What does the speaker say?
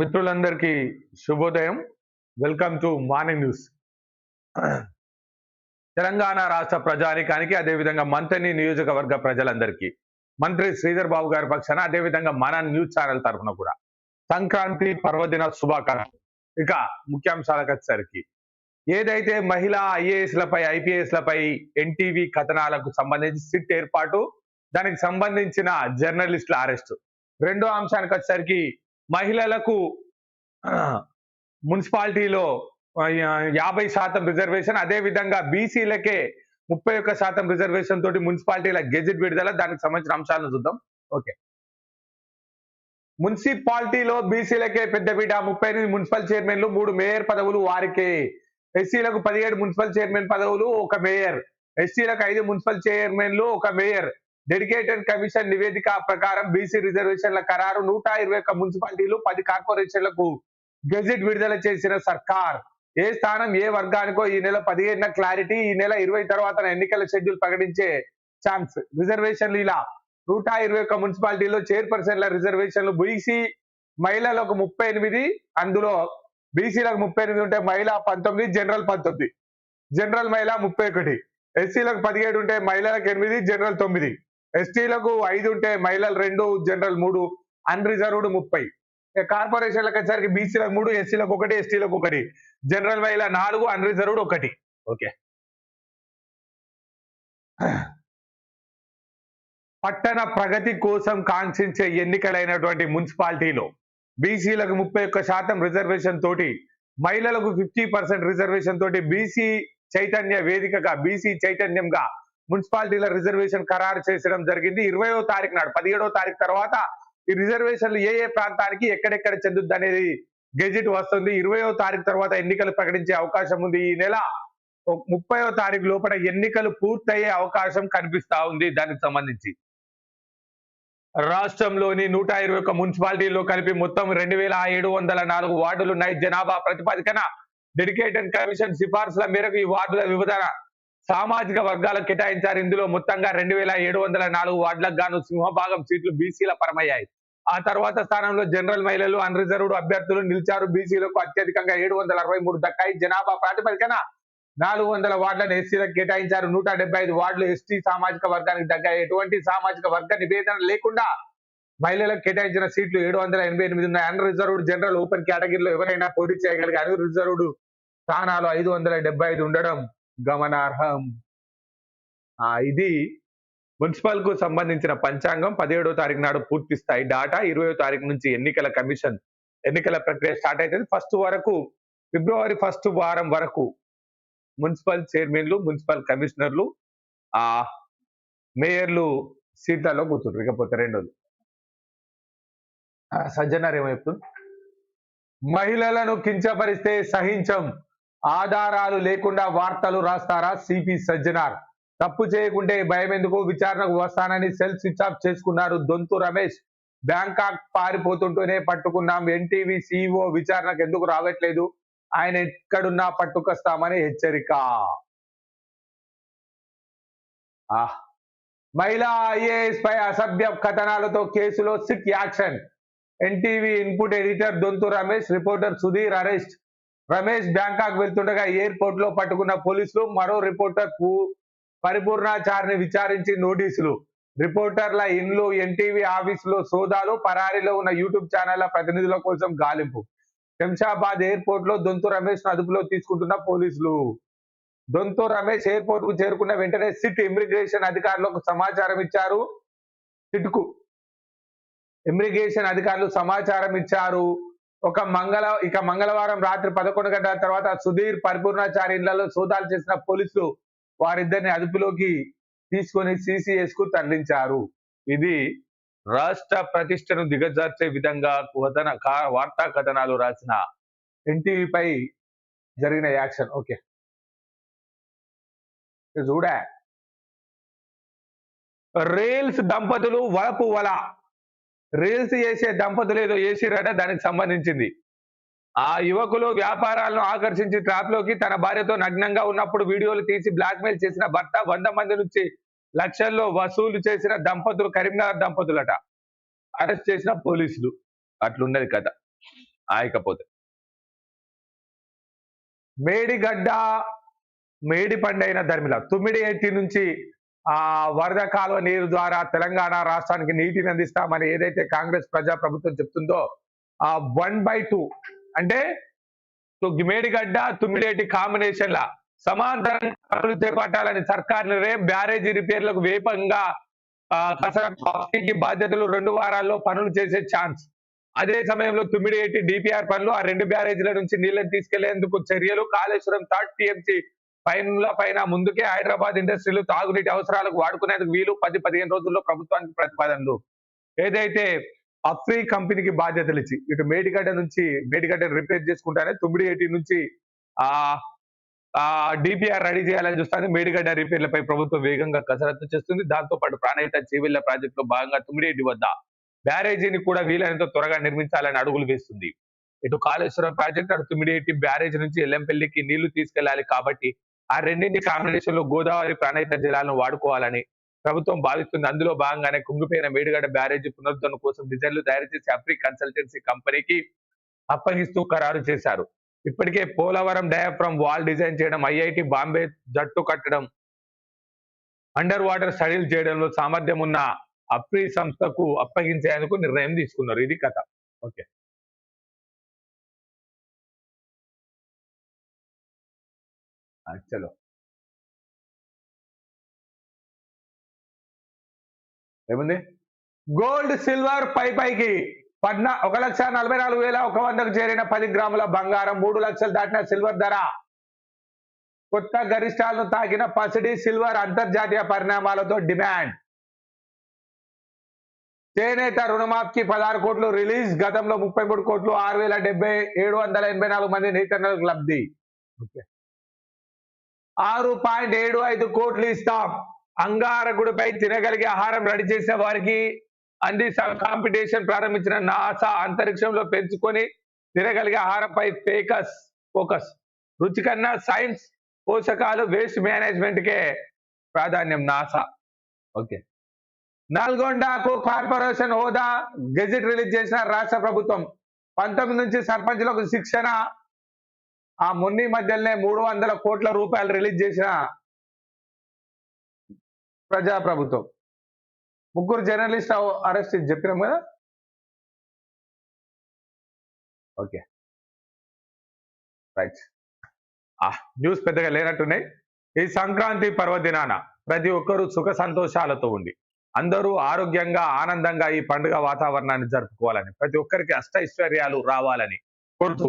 మిత్రులందరికీ శుభోదయం. Welcome to morning news. Telangana రాష్ట్ర ప్రజానికానికి అదేవిధంగా మంత్రిని నియోజకవర్గ ప్రజలందరికీ. మంత్రి శ్రీధర్ బాబు గారి పక్షాన అదేవిధంగా మన న్యూస్ ఛానల్ తరఫున కూడా. సంక్రాంతి పర్వదిన శుభాకాంక్షలు. ఇక ముఖ్యాంశాలకు వచ్చేసరికి ఏదైతే మహిళా ఐఏఎస్లపై ఐపీఎస్లపై ఎన్టీవీ కథనాలకు సంబంధించి సిట్ ఏర్పాటు దానికి సంబంధించిన జర్నలిస్టుల అరెస్టు. రెండో అంశానికి వచ్చేసరికి మహిళలకు మున్సిపాలిటీలో యాభై శాతం రిజర్వేషన్ అదే విధంగా బీసీలకే ముప్పై ఒక్క శాతం రిజర్వేషన్ తోటి మున్సిపాలిటీల గెజెట్ విడుదల దానికి సంబంధించిన అంశాలను చూద్దాం. ఓకే. మున్సిపాలిటీలో బీసీలకే పెద్దపీట ముప్పై ఎనిమిది మున్సిపల్ చైర్మన్లు మూడు మేయర్ పదవులు వారికే. ఎస్సీలకు పదిహేడు మున్సిపల్ చైర్మన్ పదవులు ఒక మేయర్. ఎస్సీలకు ఐదు మున్సిపల్ చైర్మన్లు ఒక మేయర్. డెడికేటెడ్ కమిషన్ నివేదిక ప్రకారం బీసీ రిజర్వేషన్ల ఖరారు నూట ఇరవై ఒక్క మున్సిపాలిటీలు పది కార్పొరేషన్లకు గెజిట్ విడుదల చేసిన సర్కార్. ఏ స్థానం ఏ వర్గానికో ఈ నెల పదిహేడున క్లారిటీ ఈ నెల ఇరవై తర్వాత ఎన్నికల షెడ్యూల్ ప్రకటించే ఛాన్స్. రిజర్వేషన్లు ఇలా నూట ఇరవై ఒక్క మున్సిపాలిటీలో చైర్పర్సన్ల రిజర్వేషన్లు బీసీ మహిళలకు ముప్పై ఎనిమిది అందులో బీసీలకు ముప్పై ఎనిమిది ఉంటే మహిళ పంతొమ్మిది జనరల్ పంతొమ్మిది. జనరల్ మహిళ ముప్పై ఒకటి. ఎస్సీలకు పదిహేడు ఉంటే మహిళలకు ఎనిమిది జనరల్ తొమ్మిది. ఎస్టీలకు ఐదు ఉంటే మహిళలు రెండు జనరల్ మూడు అన్రిజర్వ్డ్ ముప్పై. కార్పొరేషన్లకు వచ్చేసరికి బీసీలకు మూడు ఎస్సీలకు ఒకటి ఎస్టీలకు ఒకటి. జనరల్ మహిళ నాలుగు అన్రిజర్వ్డ్ ఒకటి. ఓకే. పట్టణ ప్రగతి కోసం కాంక్షించే ఎన్నికలైనటువంటి మున్సిపాలిటీలో. బీసీలకు ముప్పై ఒక్క శాతం రిజర్వేషన్ తోటి మహిళలకు ఫిఫ్టీ పర్సెంట్ రిజర్వేషన్ తోటి బీసీ చైతన్య వేదికగా బీసీ చైతన్యంగా మున్సిపాలిటీల రిజర్వేషన్ ఖరారు చేసడం జరిగింది. ఇరవయో తారీఖు నాడు పదిహేడో తారీఖు తర్వాత ఈ రిజర్వేషన్లు ఏ ఏ ప్రాంతానికి ఎక్కడెక్కడ చెందుద్ది అనేది గెజిట్ వస్తుంది. ఇరవయో తారీఖు తర్వాత ఎన్నికలు ప్రకటించే అవకాశం ఉంది. ఈ నెల ముప్పయో తారీఖు లోపల ఎన్నికలు పూర్తయ్యే అవకాశం కనిపిస్తా ఉంది దానికి సంబంధించి. రాష్ట్రంలోని నూట ఇరవై ఒక్క మున్సిపాలిటీల్లో కలిపి మొత్తం రెండు వేల ఏడు వందల నాలుగు వార్డులు ఉన్నాయి. జనాభా ప్రతిపాదికన డెడికేటెడ్ కమిషన్ సిఫార్సుల మేరకు ఈ వార్డుల విభజన సామాజిక వర్గాలకు కేటాయించారు. ఇందులో మొత్తంగా రెండు వేల ఏడు వందల నాలుగు వార్డులకు గాను సింహభాగం సీట్లు బీసీల పరమయ్యాయి. ఆ తర్వాత స్థానంలో జనరల్ మహిళలు అన్రిజర్వ్డ్ అభ్యర్థులు నిలిచారు. బీసీలకు అత్యధికంగా ఏడు వందల అరవై మూడు దక్కాయి. జనాభా ప్రాతిపదికన నాలుగు వందల వార్డులను ఎస్సీలకు కేటాయించారు. నూట డెబ్బై ఐదు వార్డులు ఎస్టీ సామాజిక వర్గానికి దగ్గర ఎటువంటి సామాజిక వర్గ నివేదన లేకుండా మహిళలకు కేటాయించిన సీట్లు ఏడు వందల ఎనభై ఎనిమిది ఉన్నాయి. అన్ రిజర్వ్డ్ జనరల్ ఓపెన్ కేటగిరీలో ఎవరైనా పోటీ చేయగలిగే అన్ రిజర్వ్డ్ స్థానాలు ఐదు వందల ఐదు ఉండడం గమనార్హం. ఆ, ఇది మున్సిపల్కు సంబంధించిన పంచాంగం. పదిహేడో తారీఖు నాడు పూర్తి స్థాయి డాటా. ఇరవయో తారీఖు నుంచి ఎన్నికల కమిషన్ ఎన్నికల ప్రక్రియ స్టార్ట్ అవుతుంది ఫస్ట్ వరకు ఫిబ్రవరి ఫస్ట్ వారం వరకు మున్సిపల్ చైర్మన్లు మున్సిపల్ కమిషనర్లు ఆ మేయర్లు సీట్లలో కూర్చుంటారు ఇకపోతే రెండు సజ్జనారు సజ్జనార్ మహిళలను కించపరిస్తే సహించం. ఆధారాలు లేకుండా వార్తలు రాస్తారా సిపి సజ్జనార్? తప్పు చేయకుంటే భయం ఎందుకు విచారణకు వస్తానని సెల్ స్విచ్ ఆఫ్ చేసుకున్నారు దొంతు రమేష్. బ్యాంకాక్ పారిపోతుంటూనే పట్టుకున్నాం. ఎన్టీవీ సిఇఓ విచారణకు ఎందుకు రావట్లేదు? ఆయన ఎక్కడున్నా పట్టుకొస్తామని హెచ్చరిక. ఆహ్. మహిళా ఐఏఎస్ పై అసభ్య కథనాలతో కేసులో SIT action. NTV input editor Dontu Ramesh reporter Sudheer arrest. Ramesh Bangkok వెళ్తుండగా ఎయిర్పోర్ట్లో పట్టుకున్న పోలీసులు మరో రిపోర్టర్కు పరిపూర్ణాచారిని విచారించి నోటీసులు. రిపోర్టర్ల ఇండ్లు ఎన్టీవీ ఆఫీసులో సోదాలు పరారీలో ఉన్న యూట్యూబ్ ఛానళ్ళ ప్రతినిధుల కోసం గాలింపు. శంషాబాద్ ఎయిర్పోర్ట్లో దొంతు రమేష్ అదుపులో తీసుకుంటున్న పోలీసులు. దొంతు రమేష్ ఎయిర్పోర్ట్కు చేరుకున్న వెంటనే సిట్ ఇమిగ్రేషన్ అధికారులకు సమాచారం ఇచ్చారు. సిట్కు ఇమిగ్రేషన్ అధికారులు సమాచారం ఇచ్చారు. ఒక మంగళ ఇక మంగళవారం రాత్రి పదకొండు గంటల తర్వాత సుధీర్ పరిపూర్ణాచారి ఇళ్ళలో సోదాలు చేసిన పోలీసులు వారిద్దరిని అదుపులోకి తీసుకొని సిసిఎస్కు తరలించారు. ఇది రాష్ట్ర ప్రతిష్టను దిగజార్చే విధంగా కథన వార్తా కథనాలు రాసిన ఎన్టీవీపై జరిగిన యాక్షన్. ఓకే. చూడ? చూడా దంపతులు వలపు వల. రీల్స్ చేసే దంపతులు ఏదో చేసిరట దానికి సంబంధించింది. ఆ యువకులు వ్యాపారాలను ఆకర్షించి ట్రాప్లోకి తన భార్యతో నగ్నంగా ఉన్నప్పుడు వీడియోలు తీసి బ్లాక్మెయిల్ చేసిన భర్త వంద మంది నుంచి లక్షల్లో వసూలు చేసిన దంపతులు కరీంనగర్ దంపతులట. అరెస్ట్ చేసిన పోలీసులు. అట్లున్నది కథ. ఆయకపోతే మేడిగడ్డ మేడి పండైన ధర్మిల తొమ్మిది ఎయిటీ నుంచి ఆ వరద కాలువ నీరు ద్వారా తెలంగాణ రాష్ట్రానికి నీటిని అందిస్తామని ఏదైతే కాంగ్రెస్ ప్రజా ప్రభుత్వం చెప్తుందో ఆ వన్ బై టూ అంటే మేడిగడ్డ తుమ్మిడేటి కాంబినేషన్ లా సమాంతరంగా పనులు చేపట్టాలని సర్కార్ రే బ్యారేజీ రిపేర్లకు వేపంగా ఆ, బాధ్యతలు రెండు వారాల్లో పనులు చేసే ఛాన్స్. అదే సమయంలో తుమ్మిడేటి డిపిఆర్ పనులు ఆ రెండు బ్యారేజీల నుంచి నీళ్ళను తీసుకెళ్ళేందుకు చర్యలు కాళేశ్వరం థర్డ్ టీఎంసీ పైన పైన ముందుకే హైదరాబాద్ ఇండస్ట్రీలు తాగునీటి అవసరాలకు వాడుకునేందుకు వీలు. పది పదిహేను రోజుల్లో ప్రభుత్వానికి ప్రతిపాదనలు. ఏదైతే అఫ్రీ కంపెనీకి బాధ్యతలు ఇచ్చి ఇటు మేడిగడ్డ నుంచి మేడిగడ్డ రిపేర్ చేసుకుంటానే తుమ్మిడి ఎయిటీ నుంచి ఆ డిపిఆర్ రెడీ చేయాలని చూస్తాను మేడిగడ్డ రిపేర్లపై ప్రభుత్వం వేగంగా కసరత్తు చేస్తుంది. దాంతో పాటు ప్రాణహిత చేవెళ్ళ ప్రాజెక్టులో భాగంగా తుమ్మిడిఎడ్డి వద్ద బ్యారేజీని కూడా వీలైనంత త్వరగా నిర్మించాలని అడుగులు వేస్తుంది. ఇటు కాళేశ్వరం ప్రాజెక్ట్ అటు తుమ్మిడిఎట్టి బ్యారేజ్ నుంచి ఎల్లంపల్లికి నీళ్ళు తీసుకెళ్ళాలి కాబట్టి ఆ రెండింటి కాంబినేషన్లో గోదావరి ప్రాణహిత జలాలను వాడుకోవాలని ప్రభుత్వం భావిస్తుంది. అందులో భాగంగానే కుంగిపోయిన మేడిగడ్డ బ్యారేజ్ పునరుద్ధరణ కోసం డిజైన్లు తయారు చేసి అప్రి కన్సల్టెన్సీ కంపెనీకి అప్పగిస్తూ ఖరారు చేశారు. ఇప్పటికే పోలవరం డయాఫ్రమ్ వాల్ డిజైన్ చేయడం ఐఐటి బాంబే జట్టు కట్టడం అండర్ వాటర్ స్టడీలు చేయడంలో సామర్థ్యం ఉన్న అప్రి సంస్థకు అప్పగించేందుకు నిర్ణయం తీసుకున్నారు. ఇది కథ. ఓకే. చలో ఏముంది? గోల్డ్ సిల్వర్ పై పైకి. పద్నా ఒక లక్ష నలభై నాలుగు వేల ఒక వందకు చేరిన పది గ్రాముల బంగారం మూడు లక్షలు దాటిన సిల్వర్ ధర. కొత్త గరిష్టాలను తాకిన పసిడి సిల్వర్ అంతర్జాతీయ పరిణామాలతో డిమాండ్. చేనేత రుణమాఫీకి పదహారు కోట్లు రిలీజ్ గతంలో ముప్పై మూడు కోట్లు ఆరు వేల డెబ్బై ఏడు వందల ఎనభై నాలుగు మంది నేతన్నలకు లబ్ధి. ఓకే. ఆరు పాయింట్ ఏడు ఐదు కోట్లు ఇస్తాం. అంగారకుడిపై తినగలిగే ఆహారం రెడీ చేసే వారికి అందిస్తాం కాంపిటీషన్ ప్రారంభించిన నాసా అంతరిక్షంలో పెంచుకొని తినగలిగే ఆహారంపై ఫేకస్ ఫోకస్. రుచి కన్నా సైన్స్ పోషకాలు వేస్ట్ మేనేజ్మెంట్ కే ప్రాధాన్యం నాసా. ఓకే. నల్గొండకు కార్పొరేషన్ హోదా గెజిట్ రిలీజ్ చేసిన రాష్ట్ర ప్రభుత్వం. పంతొమ్మిది నుంచి సర్పంచ్లకు శిక్షణ ఆ మొన్ని మధ్యలోనే మూడు వందల కోట్ల రూపాయలు రిలీజ్ చేసిన ప్రజా ప్రభుత్వం ముగ్గురు జర్నలిస్ట్ అరెస్ట్ చెప్పినాం కదా? ఓకే. రైట్. ఆ న్యూస్ పెద్దగా లేనట్టున్నాయి. ఈ సంక్రాంతి పర్వదినాన ప్రతి ఒక్కరూ సుఖ సంతోషాలతో ఉండి అందరూ ఆరోగ్యంగా ఆనందంగా ఈ పండుగ వాతావరణాన్ని జరుపుకోవాలని ప్రతి ఒక్కరికి అష్ట ఐశ్వర్యాలు రావాలని కోరుతూ